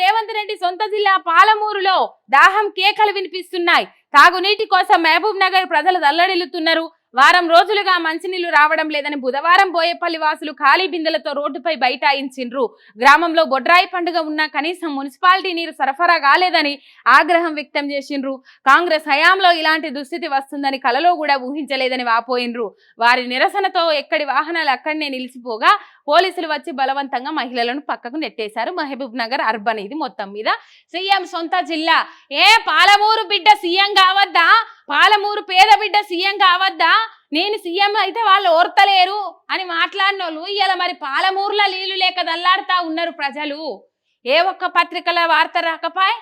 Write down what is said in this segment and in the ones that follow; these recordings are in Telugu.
రేవంత్ రెడ్డి సొంత జిల్లా పాలమూరులో దాహం కేకలు వినిపిస్తున్నాయి. తాగునీటి కోసం మహబూబ్ నగర్ ప్రజలు తల్లడిల్లుతున్నారు వారం రోజులుగా మంచినీళ్ళు రావడం లేదని బుధవారం బోయపల్లి వాసులు ఖాళీ బిందెలతో రోడ్డుపై బైఠాయించిండ్రు. గ్రామంలో బొడ్రాయి పండుగ ఉన్నా కనీసం మున్సిపాలిటీ నీరు సరఫరా కాలేదని ఆగ్రహం వ్యక్తం చేసిండ్రు. కాంగ్రెస్ హయాంలో ఇలాంటి దుస్థితి వస్తుందని కలలో కూడా ఊహించలేదని వాపోయినరు వారి నిరసనతో ఎక్కడి వాహనాలు అక్కడనే నిలిచిపోగా పోలీసులు వచ్చి బలవంతంగా మహిళలను పక్కకు నెట్టేశారు. మహబూబ్ నగర్ అర్బన్ ఇది మొత్తం మీద. సీఎం సొంత జిల్లా. ఏ పాలమూరు బిడ్డ సీఎం కావద్దా? పాలమూరు పేద బిడ్డ సీఎం కావద్దా? నేను సీఎం అయితే వాళ్ళు ఓర్తలేరు అని మాట్లాడిన వాళ్ళు మరి పాలమూరులో నీళ్ళు లేక దల్లాడుతా ఉన్నారు ప్రజలు. ఏ ఒక్క పత్రికల వార్త రాకపాయ్?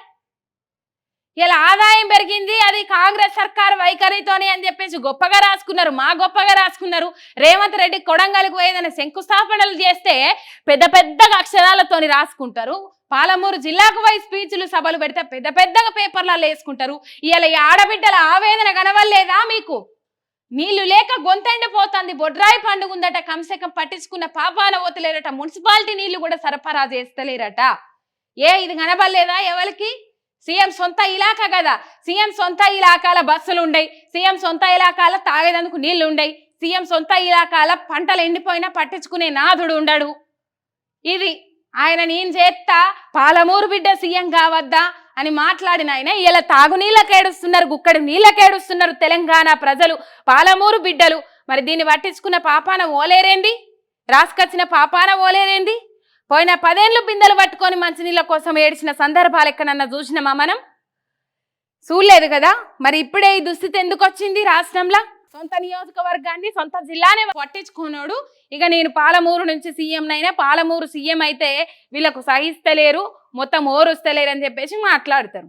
ఇలా ఆదాయం పెరిగింది అది కాంగ్రెస్ సర్కార్ వైఖరితోనే అని చెప్పేసి గొప్పగా రాసుకున్నారు మా గొప్పగా రాసుకున్నారు. రేవంత్ రెడ్డి కొడంగల్కి పోయేదని శంకుస్థాపనలు చేస్తే పెద్ద పెద్దగా అక్షరాలతోని రాసుకుంటారు. పాలమూరు జిల్లాకు పోయి స్పీచ్లు సభలు పెడితే పెద్ద పెద్దగా పేపర్లలో వేసుకుంటారు. ఇవాళ ఈ ఆడబిడ్డల ఆవేదన కనవల్లేదా మీకు? నీళ్ళు లేక గొంతెండిపోతుంది బొడ్రాయి పండుగ ఉందట కంసకం పట్టించుకున్న పాపాన ఓతలేరట మున్సిపాలిటీ నీళ్ళు కూడా సరఫరా చేస్తలేరట. ఏ ఇది కనబడలేదా ఎవరికి? సీఎం సొంత ఇలాకా కదా. సీఎం సొంత ఇలాకాల బస్సులు ఉండయి. సీఎం సొంత ఇలాకాల తాగేదందుకు నీళ్ళు ఉండయి. సీఎం సొంత ఇలాకాల పంటలు ఎండిపోయినా పట్టించుకునే నాథుడు ఉండడు. ఇది ఆయన నేను చేస్తా పాలమూరు బిడ్డ సీఎం కావద్దా అని మాట్లాడిన ఆయన ఇలా తాగునీళ్ళకేడుస్తున్నారు గుక్కడి నీళ్ళకేడుస్తున్నారు తెలంగాణ ప్రజలు పాలమూరు బిడ్డలు. మరి దీన్ని పట్టించుకున్న పాపాన ఓలేరేంది? రాసుకొచ్చిన పాపాన ఓలేరేంది? పోయిన పదేళ్ళు బిందెలు పట్టుకొని మంచినీళ్ళ కోసం ఏడ్చిన సందర్భాలు ఎక్కడన్నా చూసినామా మనం? చూడలేదు కదా? మరి ఇప్పుడే ఈ దుస్థితి ఎందుకు వచ్చింది రాష్ట్రంలో? సొంత నియోజకవర్గాన్ని సొంత జిల్లానే పట్టించుకున్నాడు. ఇక నేను పాలమూరు నుంచి సీఎం అయినా పాలమూరు సీఎం అయితే వీళ్ళకు సహిస్తలేరు మొత్తం ఓరుస్తలేరు అని చెప్పేసి మాట్లాడతారు.